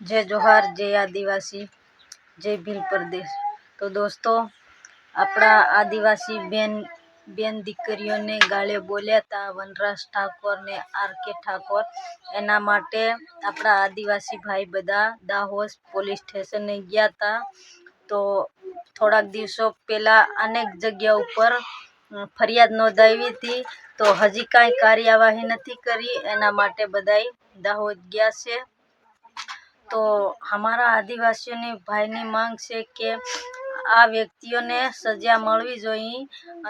જય જોહાર, જય આદિવાસી, જય ભીલ પ્રદેશ. તો દોસ્તો, આપણા આદિવાસી બેન બેન દીકરીઓને ગાળે બોલ્યા હતા વનરાજ ઠાકોર ને આર કે ઠાકોર. એના માટે આપણા આદિવાસી ભાઈ બધા દાહોદ પોલીસ સ્ટેશને ગયા હતા તો થોડાક દિવસો પહેલાં અનેક જગ્યા ઉપર ફરિયાદ નોંધાવી હતી. તો હજી કાંઈ કાર્યવાહી નથી કરી. એના માટે બધાય દાહોદ ગયા છે. તો અમારા આદિવાસીઓની ભાઈની માંગ છે કે આ વ્યક્તિઓને સજા મળવી જોઈએ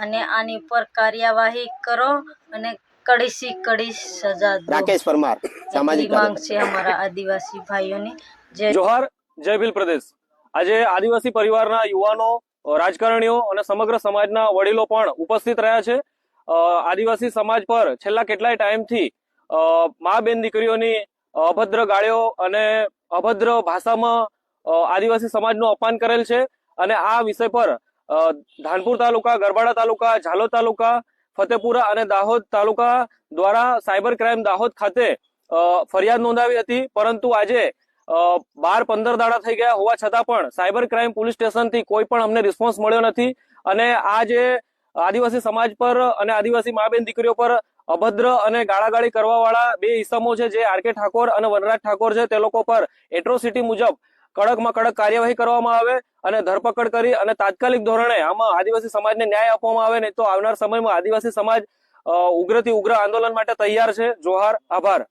અને આની પર કાર્યવાહી કરો અને કડીસી કડી સજા રાકેશ પરમાર સામાજિક માંગ છે અમારા આદિવાસી ભાઈઓની. જય જોહર જય ભીલ પ્રદેશ. આજે આદિવાસી પરિવારના યુવાનો રાજકારણીઓ અને સમગ્ર સમાજના વડીલો પણ ઉપસ્થિત રહ્યા છે. આદિવાસી સમાજ પર છેલ્લા કેટલાય ટાઈમથી મા બેન દીકરીઓની અભદ્ર ગાળીઓ અને અભદ્ર ભાષામાં આદિવાસી સમાજનું અપમાન કરેલ છે અને આ વિષય પર ધાનપુર તાલુકા, ગરબાડા તાલુકા, ઝાલોદ તાલુકા, ફતેપુરા અને દાહોદ તાલુકા દ્વારા સાયબર ક્રાઇમ દાહોદ ખાતે ફરિયાદ નોંધાવી હતી. પરંતુ આજે બાર પંદર દાડા થઈ ગયા હોવા છતાં પણ સાયબર ક્રાઇમ પોલીસ સ્ટેશનથી કોઈ પણ અમને રિસ્પોન્સ મળ્યો નથી. અને આ જે આદિવાસી સમાજ પર અને આદિવાસી મા બેન દીકરીઓ પર અભદ્ર અને ગાળાગાળી કરવા વાળા બે ઈસમો છે, જે આર કે ઠાકોર અને વનરાજ ઠાકોર છે. તે લોકો પર એટ્રોસિટી મુજબ કડકમાં કડક કાર્યવાહી કરવામાં આવે અને ધરપકડ કરી અને તાત્કાલિક ધોરણે આમાં આદિવાસી સમાજને ન્યાય આપવામાં આવે, નહીં તો આવનાર સમયમાં આદિવાસી સમાજ ઉગ્રથી ઉગ્ર આંદોલન માટે તૈયાર છે. જોહાર, આભાર.